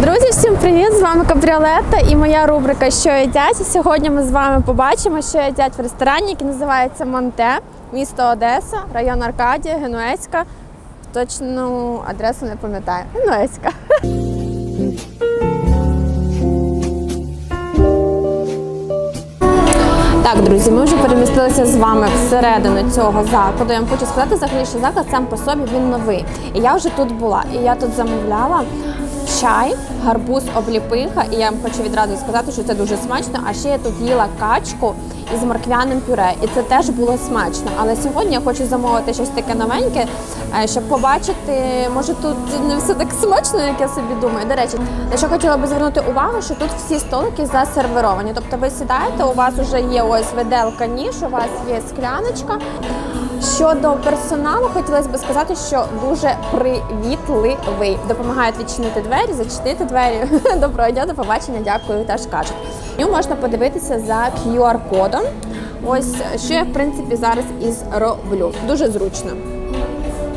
Друзі, всім привіт! З вами Кабріолета і моя рубрика Що їдять. Сьогодні ми з вами побачимо, що їдять в ресторані, який називається Монте, місто Одеса, район Аркадія, Генуецька. Точну адресу не пам'ятаю. Генуецька. Так, друзі, ми вже перемістилися з вами всередину цього закладу. Я вам хочу сказати, взагалі, що заклад сам по собі він новий. І я вже тут була. І я тут замовляла чай, гарбуз, обліпиха. І я вам хочу відразу сказати, що це дуже смачно. А ще я тут їла качку із морквяним пюре, і це теж було смачно. Але сьогодні я хочу замовити щось таке новеньке, е, щоб побачити, може тут не все так смачно, як я собі думаю. До речі, на що хотіла би звернути увагу, що тут всі столики засервіровані. Тобто ви сідаєте, у вас вже є ось виделка ніж, у вас є скляночка. Щодо персоналу, хотілося б сказати, що дуже привітливий. Допомагають відчинити двері, зачинити двері. Доброго дня, до побачення, дякую, теж кажуть. Нього можна подивитися за QR-кодом. Ось що я в принципі зараз із роблю. Дуже зручно.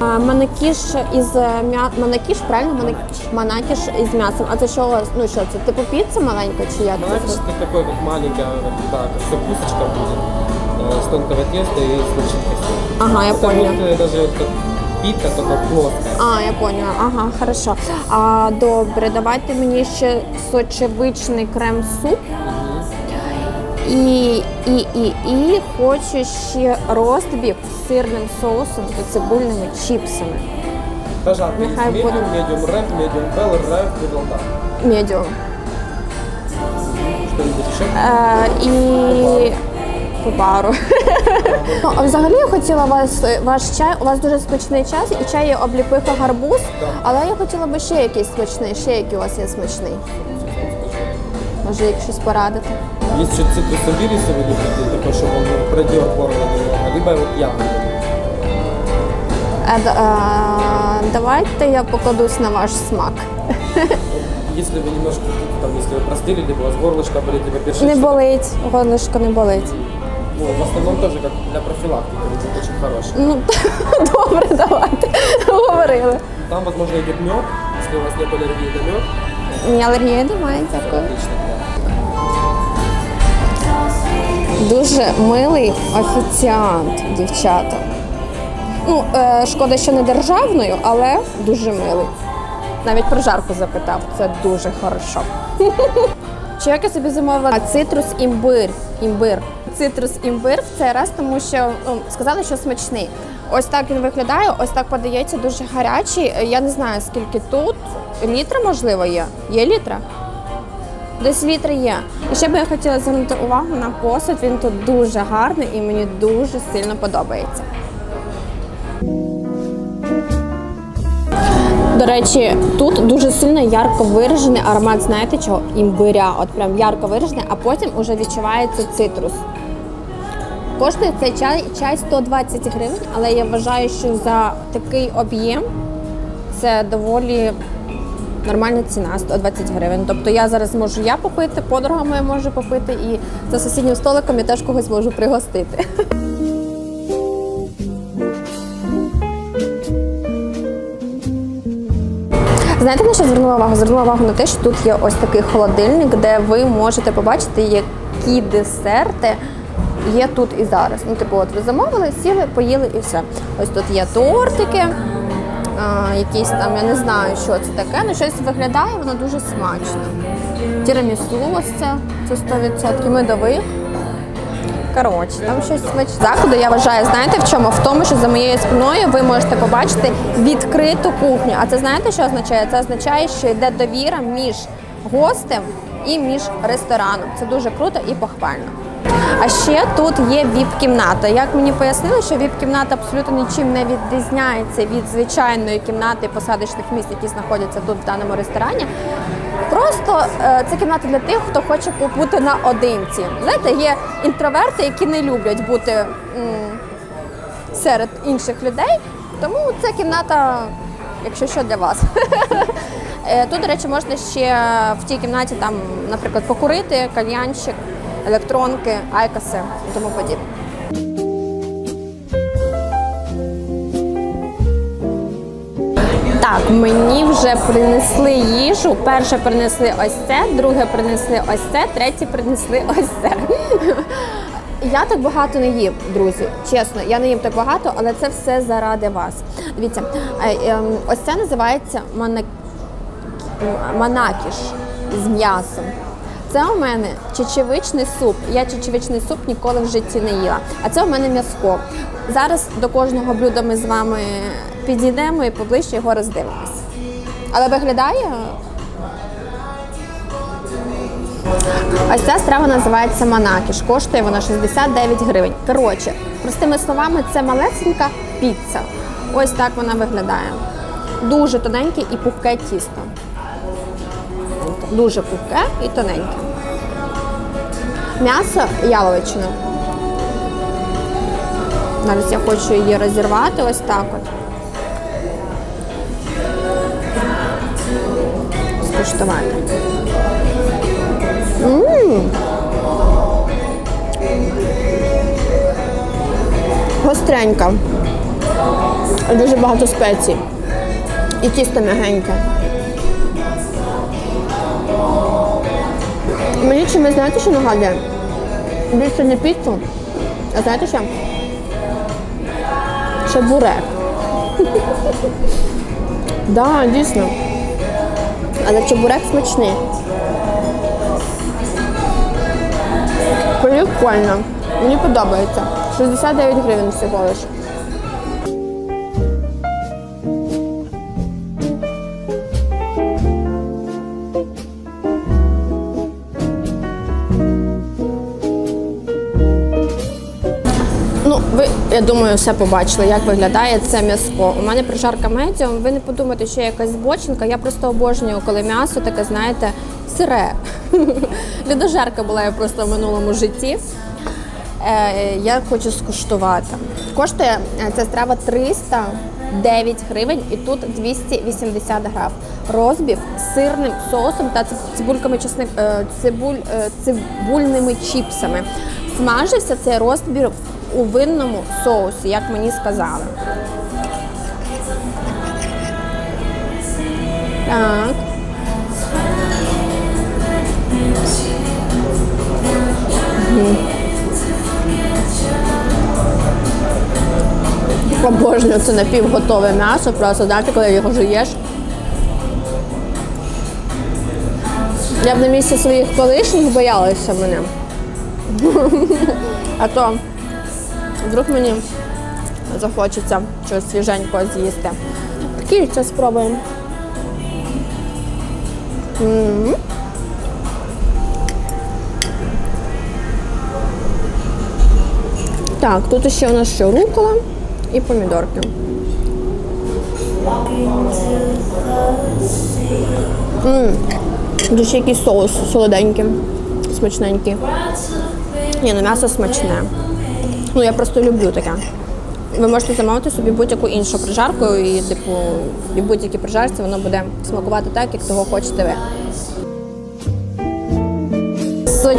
А, Манакіш із е, м'я... манакіш, правильно? Манакіш, манакіш із м'ясом. А це що у вас? Ну що це? Типу піца маленька чи як? Знаешь, це? это такой вот маленькая, да, как закусочка будет э, с тонкого теста и с начинкой сверху. Ага, я Это поняла. вот, э, даже вот как пита, только плоская. А, я поняла. Ага, хорошо. А добре, давайте мені ще сочевичний крем-суп. І, і, і, і хочу ще ростбіф з сирним соусом та цибульними чіпсами. Пожалуйста, Нехай буде. rare, medium well, rare, middle dark. Медіум. Что-нибудь еще? Е, і по бару. Ну, а взагалі я хотіла вас ваш чай. У вас дуже смачний час, і чай є обліпиха гарбуз. Але я хотіла би ще якийсь смачний, ще який у вас є смачний. Може, як щось порадити. Есть еще цитрусовый рис, если вы любите, такой, чтобы он продер горло немного, либо вот ягоды. Е, д- е, давайте я покладусь на ваш смак. Если вы немножко, там, если вы простыли, либо у вас горлышко болит, либо першит, Не болить, горлишко не болить. ну, в основном тоже как для профилактики, это очень хороший. Ну, добре, давайте. Говорили. Там, возможно, идет мед, если у вас нет аллергии на мед, ні, алергії немає, дякую. Дуже милий офіціант, дівчата. Ну, е, шкода, що не державною, але дуже милий. Навіть про жарку запитав, це дуже хорошо. Чи як я собі замовила цитрус імбир. імбир. Цитрус імбир в цей раз, тому що ну, сказали, що смачний. Ось так він виглядає, ось так подається дуже гарячий. Я не знаю, скільки тут. Літра, можливо, є. Є літра? Десь літри є. І ще би я хотіла звернути увагу на посуд. Він тут дуже гарний і мені дуже сильно подобається. До речі, тут дуже сильно ярко виражений аромат, знаєте чого? Імбиря. От прям ярко виражений, а потім вже відчувається цитрус. Коштує цей чай, чай 120 гривень, але я вважаю, що за такий об'єм це доволі нормальна ціна 120 гривень. Тобто я зараз можу я попити, подруга моя може попити, і за сусіднім столиком я теж когось можу пригостити. Знаєте, на що звернула увагу? Звернула увагу на те, що тут є ось такий холодильник, де ви можете побачити, які десерти є тут і зараз. Ну, типу, от ви замовили, сіли, поїли і все. Ось тут є тортики, а, якісь там, я не знаю, що це таке, але щось виглядає, воно дуже смачно. Тірамісу це, це 100%, медових. Коротше, там щось смачне. Заходу я вважаю, знаєте в чому? В тому, що за моєю спиною ви можете побачити відкриту кухню. А це знаєте, що означає? Це означає, що йде довіра між гостем і між рестораном. Це дуже круто і похвально. А ще тут є віп-кімната. Як мені пояснили, що віп-кімната абсолютно нічим не відрізняється від звичайної кімнати посадочних місць, які знаходяться тут в даному ресторані. Просто е, це кімната для тих, хто хоче побути наодинці. Знаєте, є інтроверти, які не люблять бути серед інших людей. Тому ця кімната, якщо що, для вас. Е, Тут, до речі, можна ще в тій кімнаті, там, наприклад, покурити, кальянчик, електронки, айкаси і тому подібне. Так, мені вже принесли їжу. Перше принесли ось це, друге принесли ось це, третє принесли ось це. Я так багато не їм, друзі. Чесно, я не їм так багато, але це все заради вас. Дивіться, е, ем, ось це називається мана- манакіш з м'ясом. Це у мене чечевичний суп. Я чечевичний суп ніколи в житті не їла. А це у мене м'яско. Зараз до кожного блюда ми з вами підійдемо і поближче його роздивимось. Але виглядає. Ось ця страва називається манакіш. Коштує вона 69 гривень. Коротше, простими словами, це малесенька піца. Ось так вона виглядає. Дуже тоненьке і пухке тісто. Дуже пухке і тоненьке. М'ясо яловичина. Зараз я хочу її розірвати ось так от. Скуштувати. М. Гостренька. Дуже багато спецій. І тісто м'ягеньке. Мені чимось знаєте, що нагадує? Більше не піцу. А знаєте що? Чебурек. Так, дійсно. Але чебурек смачний. Прикольно. Мені подобається. 69 гривень всього лиш. Я думаю, все побачили, як виглядає це м'яско. У мене прожарка медіум. Ви не подумайте, що я якась збочинка. Я просто обожнюю, коли м'ясо таке, знаєте, сире. Людожерка була я просто в минулому житті. Е, я хочу скуштувати. Коштує е, ця страва 309 гривень і тут 280 грам. Розбів з сирним соусом та цибульками чесник, е, цибуль, цибульними чіпсами. Смажився цей розбір у винному соусі, як мені сказали. Так. Обожнюю це напівготове м'ясо, просто знаєте, коли його жуєш. Я б на місці своїх колишніх боялася мене. А то вдруг мені захочеться щось свіженького з'їсти. Кільця спробуємо. М. Так, тут ще у нас ще рукола і помідорки. М, Тут ще якийсь соус солоденький, смачненький. Ні, ну м'ясо смачне. Ну я просто люблю таке. Ви можете замовити собі будь-яку іншу прижарку, і типу, і будь-які прижарці воно буде смакувати так, як того хочете ви.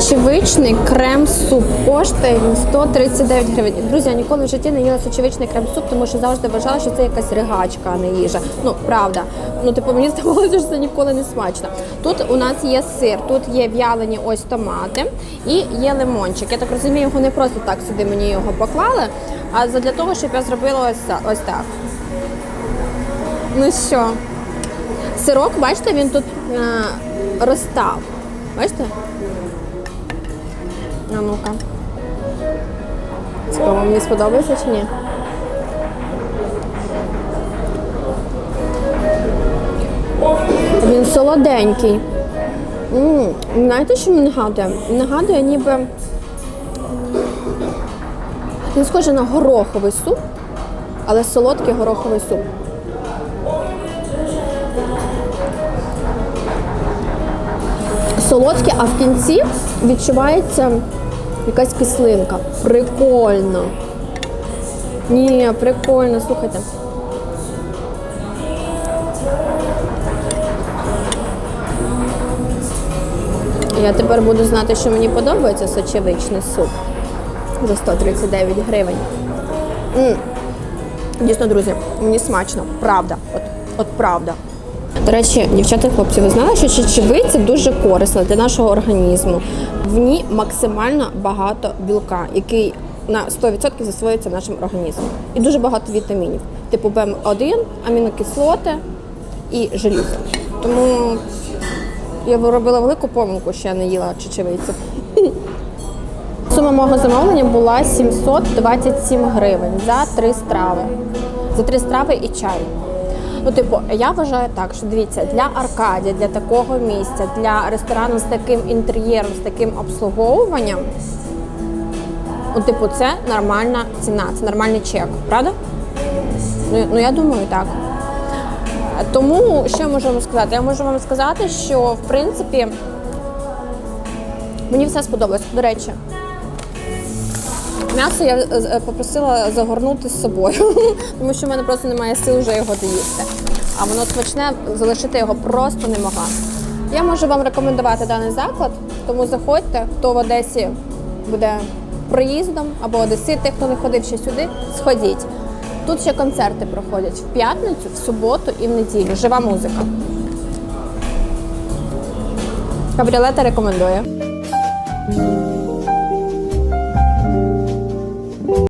Сочевичний крем-суп коштує він 139 гривень. Друзі, я ніколи в житті не їла сочевичний крем-суп, тому що завжди вважала, що це якась ригачка, а не їжа. Ну, правда. Ну, типу, мені здавалося, що це ніколи не смачно. Тут у нас є сир, тут є в'ялені ось томати і є лимончик. Я так розумію, його не просто так сюди мені його поклали, а для того, щоб я зробила ось, так. Ну що, сирок, бачите, він тут е, розстав. Бачите? А ну-ка. Цікаво, мені сподобається чи ні? Він солоденький. м знаєте, що мені нагадує? Нагадує ніби. Він схожий на гороховий суп, але солодкий гороховий суп. Солодкий, а в кінці відчувається якась кислинка. Прикольно. Ні, прикольно, слухайте. Я тепер буду знати, що мені подобається сочевичний суп за 139 гривень. М. Дійсно, друзі, мені смачно, правда. От От правда. До речі, дівчата хлопці, ви знали, що чечевиця дуже корисна для нашого організму. В ній максимально багато білка, який на 100% засвоюється нашим організмом. І дуже багато вітамінів, типу БМ1, амінокислоти і желізо. Тому я робила велику помилку, що я не їла чечевицю. Сума мого замовлення була 727 гривень за три страви. За три страви і чай. Ну, типу, я вважаю так, що дивіться, для Аркадія, для такого місця, для ресторану з таким інтер'єром, з таким обслуговуванням. Ну, типу, це нормальна ціна, це нормальний чек, правда? Ну, ну я думаю, так. Тому що я можу вам сказати? Я можу вам сказати, що в принципі мені все сподобалось. До речі, м'ясо я е, попросила загорнути з собою, тому що в мене просто немає сил вже його доїсти. А воно смачне, залишити його просто не могла. Я можу вам рекомендувати даний заклад, тому заходьте, хто в Одесі буде проїздом або одесити, хто не ходив ще сюди, сходіть. Тут ще концерти проходять в п'ятницю, в суботу і в неділю. Жива музика. Кабріолета рекомендує.